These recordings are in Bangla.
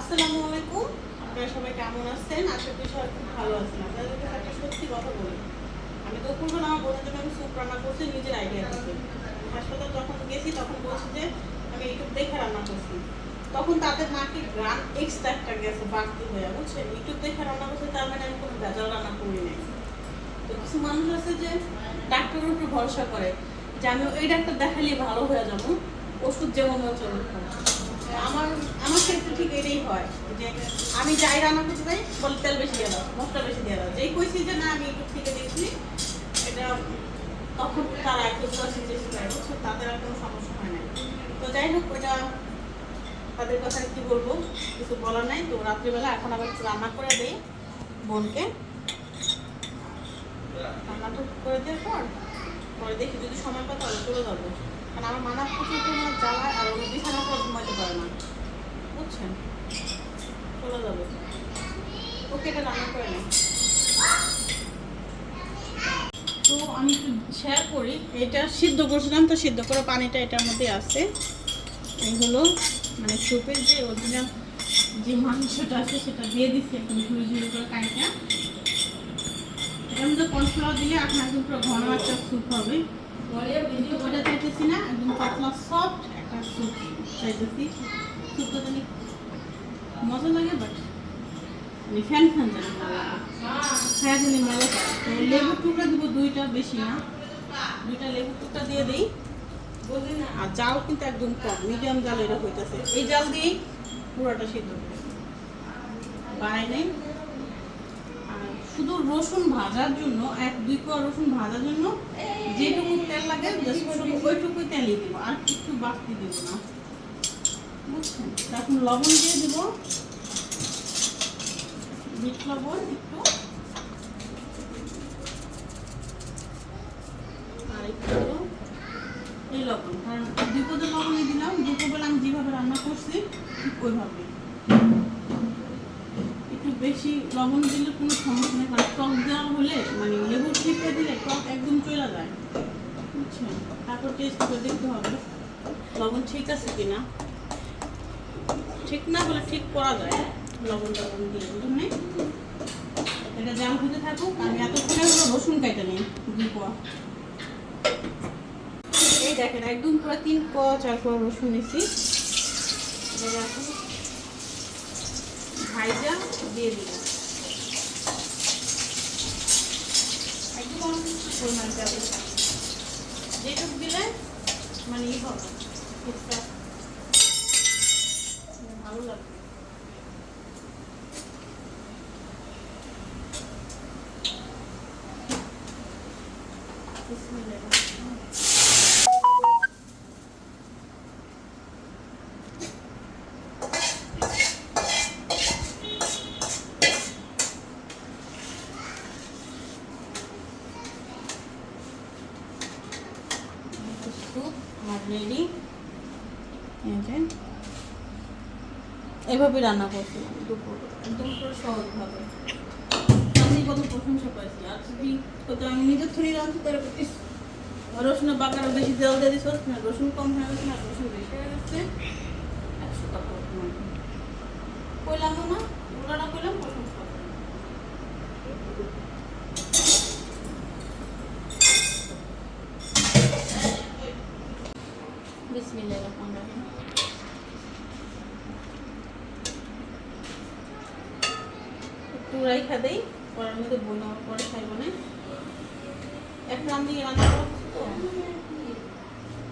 আসসালামু আলাইকুম। আপনারা সবাই কেমন আছেন? আশা করি সবাই খুব ভালো আছেন। আপনাদের কাছে একটা সত্যি কথা বলি। আমি দুপুরবেলা আমার বোনের জন্য আমি স্যুপ রান্না করছি, নিজের আইডিয়া থেকে হাসপাতাল যখন গেছি, তখন বলছি যে, আমি ইউটিউব দেখে রান্না করছি। তখন তাদের নাকি গ্রান এক্সট্রা একটা গেছে বাড়তি হয়ে বুঝছেন? ইউটিউব দেখে রান্না করছে, তার মানে আমি কোনো ভেজাল রান্না করি নাই। তো কিছু মানুষ আছে যে, ডাক্তারের উপর ভরসা করে যে, আমি ওই ডাক্তার দেখালেই ভালো হয়ে যাব। ওষুধ যেমন চলুক আমার আমার ক্ষেত্রে ঠিক এটাই হয় যে আমি যাই রান্না করতে চাই বলে তেল বেশি দিয়ে দাও, মশলা বেশি দিয়ে দাও। যেই কইছি যে না, আমি একটু থেকে দেখছি, এটা তখন তারা একটু বয়সে চেষ্টা করে তাদের আর কোনো সমস্যা হয় না তো যাই হোক, ওইটা তাদের কথা কি বলব, কিছু বলার নাই। তো রাত্রিবেলা এখন আবার একটু রান্না করে দিই বোনকে। রান্নাটা করে দেওয়ার পর, পরে দেখি যদি সময় পাই তাহলে চলে যাব। কারণ আমার মানা প্রচুর পরিমাণে জ্বালায় আর ওই বিছানা পর ঘুমাতে পারে না। বুঝছেন? চলে যাবে। ওকে এটা রান্না করে নেই তো আমি একটু শেয়ার করি, এটা সিদ্ধ করছিলাম তো সিদ্ধ করে পানিটা এটার মধ্যে আছে। এইগুলো মানে সুপের যে অরিজিনাল যে মাংসটা আছে সেটা দিয়ে দিচ্ছি এখন ঝুড়ি ঝুড়ি করে কাইটা। এটার মধ্যে কর্নফ্লাওয়ার দিলে আপনার পুরো ঘন একটা স্যুপ হবে। ওটা চাইতেছি না একদম পাতলা সফট একটা স্যুপ চাইতেছি। স্যুপটা জানি মজা লাগে বাট মানে ফ্যান ফ্যান জানি হ্যাঁ জানি মজা তো টুকরা দিব দুইটা বেশি না। দুইটা লেবুর টুকরা দিয়ে দিই। আর জাল কিন্তু একদম কম মিডিয়াম জাল এটা হইতেছে। এই জাল দিয়েই পুরোটা সিদ্ধ বাড়াই নেই। শুধু রসুন ভাজার জন্য, এক, দুই কোয়া রসুন ভাজার জন্য যেটুকু তেল লাগে ওইটুকুই তেলই দিব, আর কিছু বাড়তি দিব না। বুঝছেন? এখন লবণ দিয়ে দিব। বিট লবণ একটু। আর একটু এই লবণ, কারণ পদে লবণই দিলাম দুপুরবেলা আমি যেভাবে রান্না করছি, ঠিক ওইভাবে বেশি লবণ দিলে কোনো সমস্যা নেই কারণ টক দেওয়া হলে মানে লেবুর ছিটে দিলে টক একদম চলে যায়। বুঝছেন? তারপর টেস্ট করে দেখতে হবে লবণ ঠিক আছে কি না ঠিক না হলে ঠিক করা যায় লবণ টবণ দিয়ে নাই? এটা জাল হতে থাকুক, আমি এতক্ষণে হলো রসুন কাইটা নিই, দুই কোয়া। এই দেখেন, একদম পুরো তিন কোয়া, চার কোয়া রসুন নিছি। এবার এখন ভাইজা দিয়ে দিলাম। যেটুক দিলে মানে ই হবে ভালো লাগবে। স্যুপ আমার রেডি এই যে এভাবে রান্না করছি। দুপুর একদম পুরো সহজভাবে। আমি কত প্রশংসা পাইছি। আর যদি আমি নিজের তার রসুনের বেশি তেল দিয়ে না রসুন কম হয়ে গেছে না রসুন বেশি হয়ে গেছে। একশো টাকা কইলাম না ওরা কইলাম প্রশংসা করলাম। বিসমিল্লাহ রহমান রহিম। একটু রাইখা দেই পরের মধ্যে বইনা পরে খাইব না রান দিয়ে রান্না করছি তো?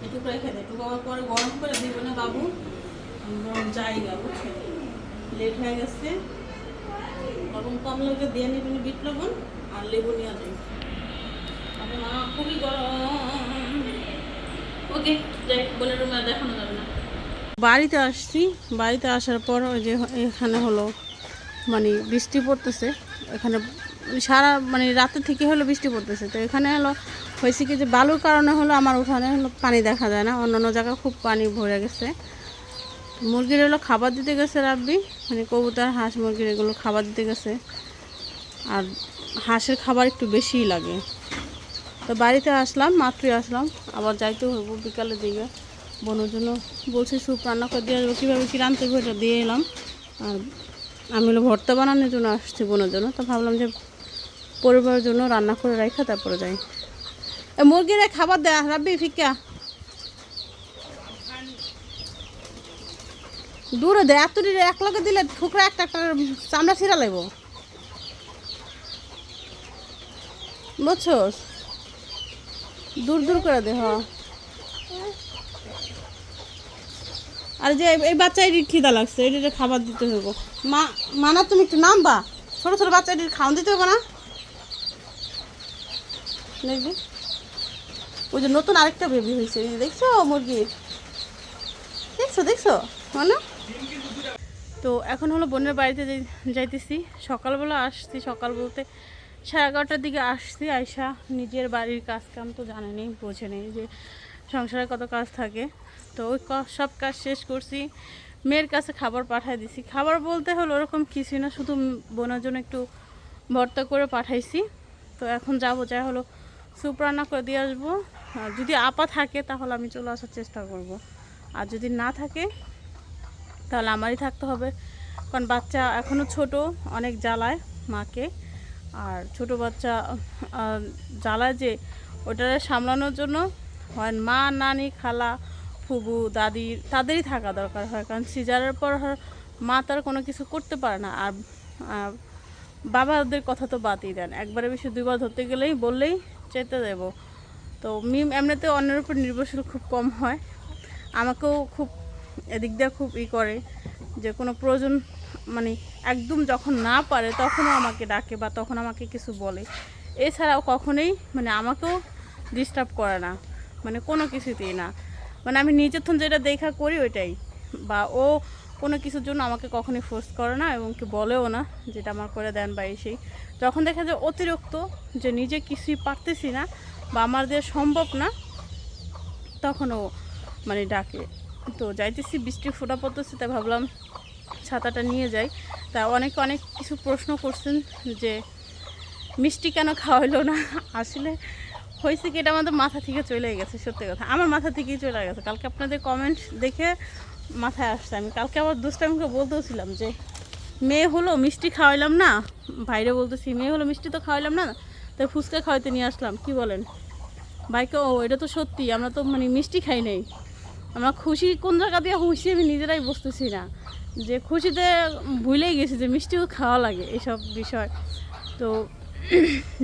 একটু রাইখা দেয় একটু আবার পরে গরম করে দিব না বাবু। আমি বরং জায়গা বুঝছেন লেট হয়ে গেছে। লবণ কম লাগে দিয়ে নেবেন বিট লবণ আর লেবু নিয়ে যাই। এখন আমার খুবই গরম। ওকে, যাই বলে রুমে দেখানো যাবে না। বাড়িতে আসছি, বাড়িতে আসার পর ওই যে এখানে হলো মানে বৃষ্টি পড়তেছে। এখানে সারা মানে রাতে থেকে হলো বৃষ্টি পড়তেছে। তো এখানে হলো হয়েছে কি যে বালুর কারণে হলো আমার উঠানে হলো পানি দেখা যায় না। অন্য অন্য জায়গায় খুব পানি ভরে গেছে। মুরগির হলো খাবার দিতে গেছে রাব্বি। মানে কবুতর, হাঁস, মুরগির এগুলো খাবার দিতে গেছে। আর হাঁসের খাবার একটু বেশিই লাগে। তো বাড়িতে আসলাম, মাত্রই আসলাম। আবার যাইতে হব বিকালের দিকে। বোনের জন্য বলছি স্যুপ রান্না করে দিয়ে আসব। কীভাবে কী রান্নতে হবে এটা দিয়ে এলাম। আর আমি হলো ভর্তা বানানোর জন্য আসছি বোনের জন্য। তো ভাবলাম যে পরিবারের জন্য রান্না করে রাখা তারপরে যাই। মুরগিরে খাবার দেয়া রাব্বি ফিকা দূরে দে, এত এক লগে দিলে ঠুকরা একটা একটা চামড়া ছিঁড়া লাগব। বুঝছোস? দূর দূর করে দে, হ। আর যে এই বাচ্চা এটির খিদা লাগছে এটির খাবার দিতে হবে মা, মানা তুমি একটু নামবা। ছোট ছোট বাচ্চা এটির খাওয়ান দিতে হবে না। দেখবি। ওই যে নতুন আরেকটা বেবি হয়েছে দেখছ মুরগির দেখছ দেখছ? মানে? তো এখন হলো বোনের বাড়িতে যাইতেছি। সকালবেলা আসছি, সকাল বলতে সাড়ে এগারোটার দিকে আসছি। আয়সা নিজের বাড়ির কাজ কাম তো জানে নেই, বোঝে নেই যে সংসারে কত কাজ থাকে। তো ওই সব কাজ শেষ করছি। মেয়ের কাছে খাবার পাঠাই দিছি। খাবার বলতে হলো ওরকম কিছুই না, শুধু বোনের জন্য একটু ভর্তা করে পাঠাইছি। তো এখন যাব যা হলো স্যুপ রান্না করে দিয়ে আসব। আর যদি আপা থাকে, তাহলে আমি চলে আসার চেষ্টা করব। আর যদি না থাকে, তাহলে আমারই থাকতে হবে। কারণ বাচ্চা এখনও ছোট, অনেক জ্বালায় মাকে। আর ছোট বাচ্চা জ্বালায় যে ওটা সামলানোর জন্য হয় মা নানি, খালা ফুবু, দাদি, তাদেরই থাকা দরকার হয়, কারণ সিজারের পর মা তার কোনো কিছু করতে পারে না। আর বাবাদের কথা তো বাদই দেন। একবারে বেশি দুইবার ধরতে গেলেই বললেই চেতে দেবো। তো মিম এমনিতে অন্যের উপর নির্ভরশীল খুব কম হয়। আমাকেও খুব এদিক দিয়ে খুব ই করে যে কোনো প্রয়োজন মানে একদম যখন না পারে তখনও আমাকে ডাকে বা তখন আমাকে কিছু বলে। এছাড়াও কখনোই মানে আমাকেও ডিস্টার্ব করে না। মানে কোনো কিছুতেই না। মানে আমি নিজের থন যেটা দেখা করি ওইটাই। বা ও কোনো কিছুর জন্য আমাকে কখনোই ফোর্স করে না এবং কি বলেও না, যেটা আমার করে দেন বা সেই যখন দেখা যায় অতিরিক্ত যে নিজে কিছুই পারতেছি না বা আমার দিয়ে সম্ভব না তখনও মানে ডাকে। তো যাইতেছি, বৃষ্টি ফোটা পড়তেছে, তাই ভাবলাম ছাতাটা নিয়ে যাই। তা অনেক অনেক কিছু প্রশ্ন করছেন যে, মিষ্টি কেন খাওয়াইলো না? আসলে হয়েছে কি এটা আমাদের মাথা থেকে চলে গেছে, সত্যি কথা। আমার মাথা থেকেই চলে গেছে। কালকে আপনাদের কমেন্ট দেখে মাথায় আসছে। আমি কালকে আবার দুষ্টামিকে বলতেছিলাম যে, মেয়ে হলো, মিষ্টি খাওয়াইলাম না। বাইরে বলতেছি, মেয়ে হলো, মিষ্টি তো খাওয়াইলাম না। তাই ফুচকা খাওয়াইতে নিয়ে আসলাম। কি বলেন? ভাইকে ও, এটা তো সত্যি। আমরা তো মানে মিষ্টি খাই নাই। আমরা খুশি কোন জায়গা দিয়ে খুশি আমি নিজেরাই বসতেছি না। যে খুশিতে ভুলেই গেছি যে মিষ্টিও খাওয়া লাগে, এসব বিষয়। তো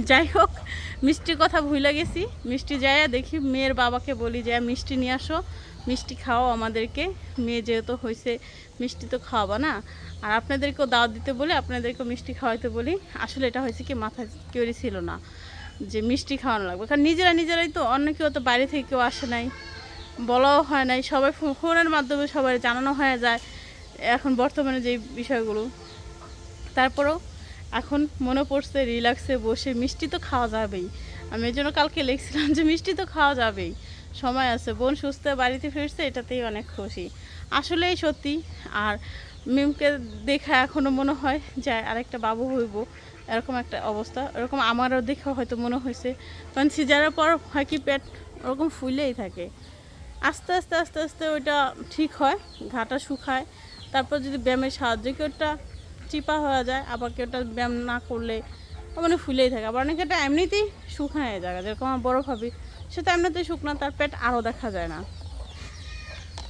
যাই হোক মিষ্টির কথা ভুলে গেছি। মিষ্টি যায় দেখি, মেয়ের বাবাকে বলি যে মিষ্টি নিয়ে আসো। মিষ্টি খাও আমাদেরকে। মেয়ে যেহেতু হয়েছে মিষ্টি তো খাওয়াবা না। আর আপনাদেরকেও দাওয়াত দিতে বলি, আপনাদেরকেও মিষ্টি খাওয়াইতে বলি। আসলে এটা হয়েছে কি, মাথায় কেউরই ছিল না যে মিষ্টি খাওয়ানো লাগবে। কারণ নিজেরা নিজেরাই তো, অন্য কেউ তো বাইরে থেকে কেউ আসে নাই। বলাও হয় নাই। সবাই ফোনের মাধ্যমে সবাই জানানো হয়ে যায়। এখন বর্তমানে যে বিষয়গুলো, তারপরেও এখন মনে পড়ছে রিল্যাক্সে বসে মিষ্টি তো খাওয়া যাবেই। আমি এই জন্য কালকে লিখছিলাম যে মিষ্টি তো খাওয়া যাবেই। সময় আছে, বোন সুস্থ, বাড়িতে ফিরছে, এটাতেই অনেক খুশি। আসলেই সত্যি, আর মিমকে দেখা এখনও মনে হয় যে আরেকটা বাবু হইব। এরকম একটা অবস্থা, এরকম আমারও দেখা হয়তো মনে হয়েছে। কারণ সিজারের পর হয় কি পেট ওরকম ফুলেই থাকে। আস্তে আস্তে আস্তে আস্তে ওইটা ঠিক হয়, ঘাটা শুকায়। তারপর যদি ব্যায়ামের সাহায্যে কেউটা চিপা হয়ে যায়, আবার কেউটা ব্যায়াম না করলে মানে ফুলেই থাকে। আবার অনেকে এটা এমনিতেই শুকায় যায়, যেরকম আমার বড় ভাবি, সে তো এমনিতেই শুকনা, তার পেট আরও দেখা যায় না।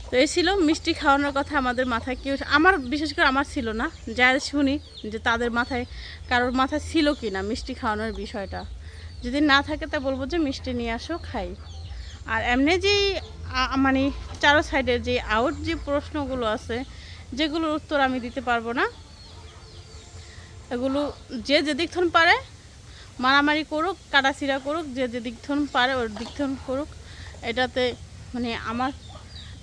তো এই ছিল মিষ্টি খাওয়ানোর কথা আমাদের মাথায়। কেউ আমার, বিশেষ করে আমার ছিল না, যা শুনি যে তাদের মাথায় কারোর মাথায় ছিল কি না মিষ্টি খাওয়ানোর বিষয়টা। যদি না থাকে তা বলব যে মিষ্টি নিয়ে আসো, খাই। আর এমনি যে মানে চারো সাইডের যে আউট যে প্রশ্নগুলো আছে, যেগুলোর উত্তর আমি দিতে পারব না এগুলো যে যে দিকথন পারে, মারামারি করুক, কাটাছিড়া করুক, যে যে দিকথন পারে ওর দিকথন করুক, এটাতে মানে আমার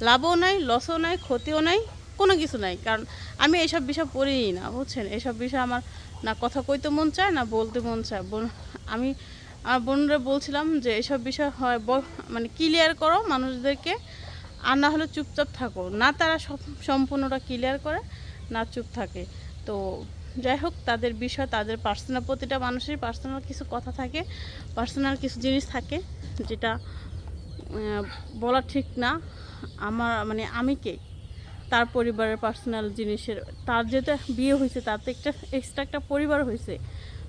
লাভও নাই লসও নাই, ক্ষতিও নাই, কোনো কিছু নাই। কারণ আমি এইসব বিষয় পড়িই না, বুঝছেন? এইসব বিষয় আমার না কথা কইতে মন চায়, না বলতে মন চায়। বোন, আমি আমার বোনরা বলছিলাম যে এইসব বিষয় হয় মানে ক্লিয়ার করো মানুষদেরকে, আর না হলে চুপচাপ থাকো। না তারা সম্পূর্ণটা ক্লিয়ার করে, না চুপ থাকে। তো যাই হোক, তাদের বিষয়, তাদের পার্সোনাল প্রতিটা মানুষের পার্সোনাল কিছু কথা থাকে পার্সোনাল কিছু জিনিস থাকে, যেটা বলা ঠিক না। আমার মানে আমি কে? তার পরিবারের পার্সোনাল জিনিসের, তার যেটা বিয়ে হয়েছে, তার তো একটা এক্সট্রা একটা পরিবার হয়েছে।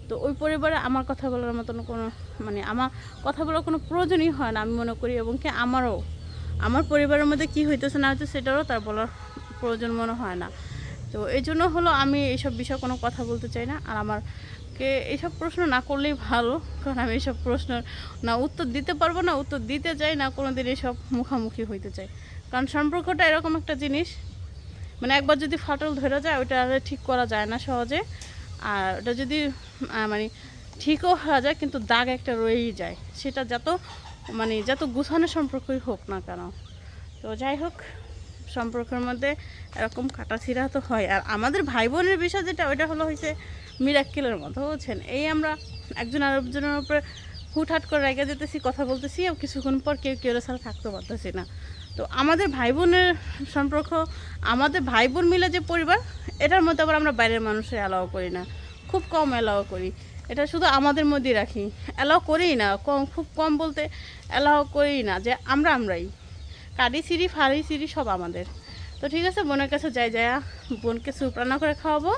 তো ওই পরিবারে আমার কথা বলার মতন কোনো মানে আমার কথা বলার কোনো প্রয়োজনই হয় না, আমি মনে করি, এবং কি আমারও। আমার পরিবারের মধ্যে কী হইতেছে না হচ্ছে সেটারও তার বলার প্রয়োজন মনে হয় না। তো এই জন্য হলো আমি এইসব বিষয়ে কোনো কথা বলতে চাই না। আর আমারকে এইসব প্রশ্ন না করলেই ভালো, কারণ আমি এইসব প্রশ্ন না উত্তর দিতে পারব না, উত্তর দিতে চাই না কোনো দিন এইসব মুখামুখি হইতে চাই। কারণ সম্পর্কটা এরকম একটা জিনিস মানে একবার যদি ফাটল ধরে যায় ওটা আর ঠিক করা যায় না সহজে। আর ওটা যদি মানে ঠিকও হওয়া যায়, কিন্তু দাগ একটা রয়েই যায়। সেটা যত মানে যত গুছানো সম্পর্কই হোক না কেন। তো যাই হোক সম্পর্কের মধ্যে এরকম কাটাছিড়া তো হয়। আর আমাদের ভাই বোনের বিষয় যেটা, ওইটা হলো হয়েছে মিরাক্কেলের মতো, বুঝছেন? এই আমরা একজন আরেকজনের উপরে হুটহাট করে রেগে যেতেছি, কথা বলতেছি, আর কিছুক্ষণ পর কেউ কেউ ছাড়া থাকতে পারতেছি না। তো আমাদের ভাই বোনের সম্পর্ক, আমাদের ভাই বোন মিলে যে পরিবার, এটার মধ্যে আবার আমরা বাইরের মানুষের অ্যালাও করি না। খুব কম অ্যালাও করি। এটা শুধু আমাদের মধ্যেই রাখি। অ্যালাও করিই না, কম, খুব কম বলতে অ্যালাও করিই না যে আমরা আমরাই। কারি সিঁড়ি, ফাড়ি সিঁড়ি সব আমাদের। তো ঠিক আছে, বোনের কাছে যাই যায়া বোনকে স্যুপ রান্না করে খাওয়াবো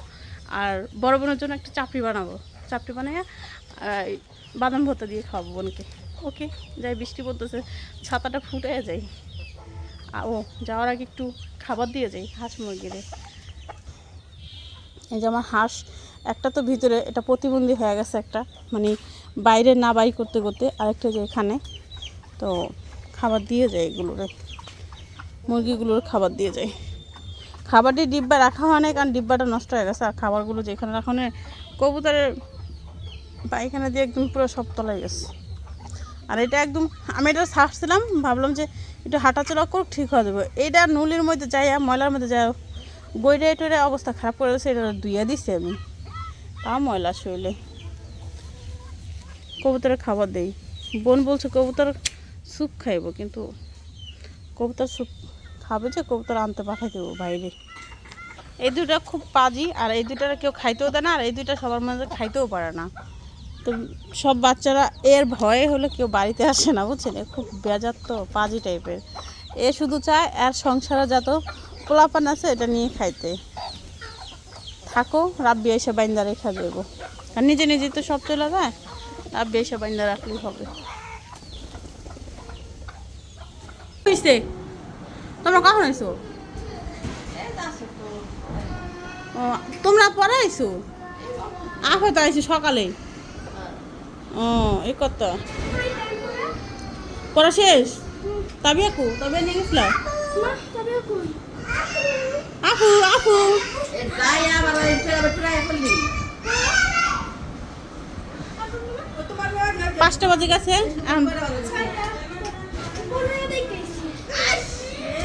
আর বড় বোনের জন্য একটা চাপড়ি বানাবো। চাপড়ি বানাইয়া বাদাম ভর্তা দিয়ে খাওয়াবো বোনকে। ওকে, যাই, বৃষ্টি পড়তেছে, ছাতাটা ফুটে যাই। ও, যাওয়ার আগে একটু খাবার দিয়ে যাই, হাঁস মুরগিরে এই যে আমার হাঁস, একটা তো ভিতরে এটা প্রতিবন্ধী হয়ে গেছে একটা মানে বাইরে না বাই করতে করতে আরেকটা যে এখানে, তো খাবার দিয়ে যায় এগুলোরে। মুরগিগুলোর খাবার দিয়ে যায়। খাবারটি ডিব্বা রাখা হয় না কারণ ডিব্বাটা নষ্ট হয়ে গেছে আর খাবারগুলো যেখানে রাখা হয় কবুতরের পায়খানা দিয়ে একদম পুরো সব তলায় গেছে। আর এটা একদম, আমি এটা ছাড়ছিলাম, ভাবলাম যে একটু হাঁটাচলা করুক, ঠিক হয়ে যাবে। এইটা নুলির মধ্যে যাই ময়লার মধ্যে যাই বইরে টইরে অবস্থা খারাপ করে গেছে এটা ধুইয়া দিছি আমি। তাও ময়লা শরীরে কবুতরের খাবার দেই। বোন বলছে, কবুতর স্যুপ খাইব। কিন্তু কবুতর স্যুপ খাবে যে কবুতর আনতে পাঠাই দেবো বাইরে। এই দুটা খুব পাজি, আর এই দুটার কেউ খাইতেও দেয় না, আর এই দুইটা সবার মাঝে খাইতেও পারে না। তো সব বাচ্চারা এর ভয়ে হলে কেউ বাড়িতে আসে না, বুঝছেন? খুব বেজার তো, পাজি টাইপের। এ শুধু চায়, আর সংসারে যত পোলাপান আছে, এটা নিয়ে খাইতে। থাকো রাব্বি এসে বাইন্দা রেখা দেবো। আর নিজে নিজে তো সব চলে যায় রাব্বি এসে বাইন্দা রাখলেই হবে। হইছে? তোমরা কখন আইছো? ও, তোমরা পরে আইছো? আহ হয়তো আইছি সকালে। ও, এই কত পড়া শেষ? তবে আকু তবে নিয়ে গেছিল? আপু আপু পাঁচটা বাজে গেছে এখন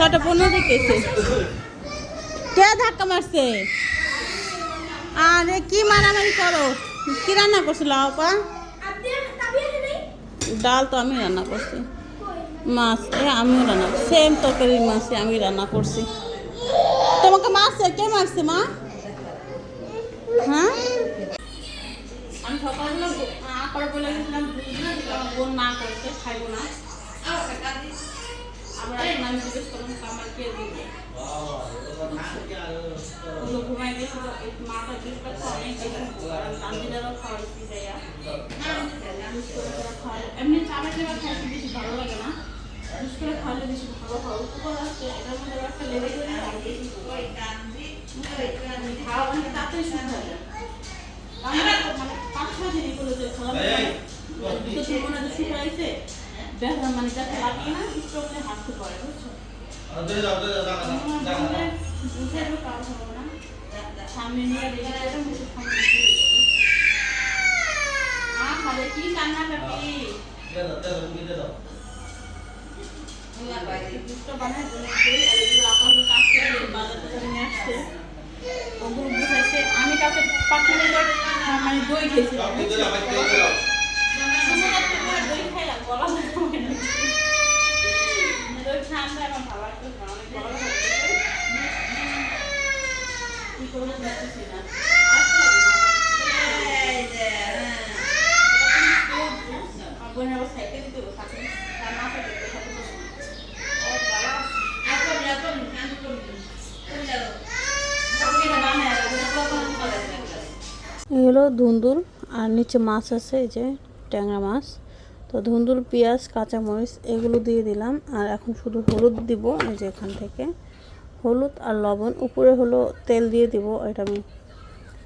ছটা পনেরো দেখেছে কে ধাক্কা মারছে? আরে, কি মারামারি করো? কি রান্না করছিল আপা? ডাল তো আমি রান্না করছি। মাছ, এ আমিও রান্না সেম তরকারি মাছ আমি রান্না করছি। তোমাকে মারছে? কে মারছে, মা? হ্যাঁ? আমি সকালবেলা আপার বলে গেছিলাম বোন না করছে, খাইবো না। এখন আমি জিজ্ঞেস করলাম আমার কে দিবে? ওগুলো ঘুমাই গেছিল এই জিনিসটা খাওয়া অনেক বেশি কারণ খাওয়ালে এমনি চালের দেওয়া খাইতে বেশি ভালো লাগে না? জুস করে খাওয়ালে বেশি ভালো হয়। উপকার আছে এটার মধ্যে একটা লেগে গেলে আর বেশি খাওয়া মানে যায় আমরা মানে পাঁচ ছয় দিন এগুলো যে খাওয়া তো জীবনে শুকাইছে মানে লাগিয়ে না নিয়ে হাঁটতে পারে বুঝছ? না। সামনে নিয়ে রেখে দেবে মুখে সামনে দিয়ে দেবে। আহ, হবে কি কান্নাকাটি দুটো বানায় বলে দিই, কাজ গলা এই হলো ধুন্দুল আর নিচে মাছ আছে এই যে ট্যাংরা মাছ। তো ধুন্দুল, পেঁয়াজ, কাঁচামরিচ এগুলো দিয়ে দিলাম। আর এখন শুধু হলুদ দিব, এই যে এখান থেকে। হলুদ আর লবণ, উপরে হলো তেল দিয়ে দিব। এটা আমি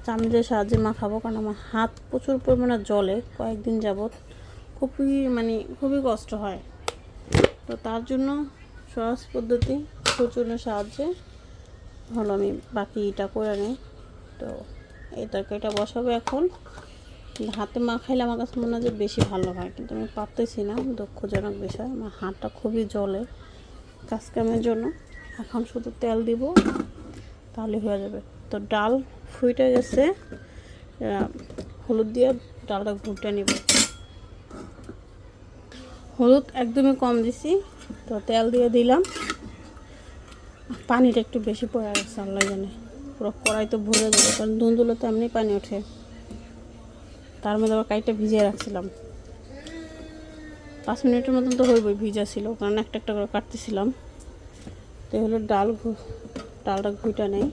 চামচের সাহায্যে মাখাবো, কারণ আমার হাত প্রচুর পরিমাণে জলে কয়েকদিন যাবৎ খুবই মানে খুবই কষ্ট হয়। তো তার জন্য সহজ পদ্ধতি, প্রচুরের সাহায্যে হলো আমি বাকিটা করে নিই। তো এই তরকারিটা বসাবো এখন। হাতে মাখাইলে আমার কাছে মনে হয় যে বেশি ভালো হয়, কিন্তু আমি পারতেছি না, দুঃখজনক বিষয়। আমার হাতটা খুবই জলে কাজকামের জন্য। এখন শুধু তেল দিব, তাহলে হয়ে যাবে। তো ডাল ফুটে গেছে হলুদ দিয়ে ডালটা ঘুরতে নিব। হলুদ একদমই কম দিছি, তো তেল দিয়ে দিলাম। পানিটা একটু বেশি পড়ে গেছে, আল্লাহ জানে। পুরো কড়াই তো ভরে যাবে, কারণ দুন্দুলো তো এমনি পানি ওঠে। তার মধ্যে আবার কাইটা ভিজিয়ে রাখছিলাম। পাঁচ মিনিটের মতন তো হইবই ভিজা ছিল, কারণ একটা একটা করে কাটতেছিলাম। তো হলো ডাল ডালটা ঘুইটা নেই।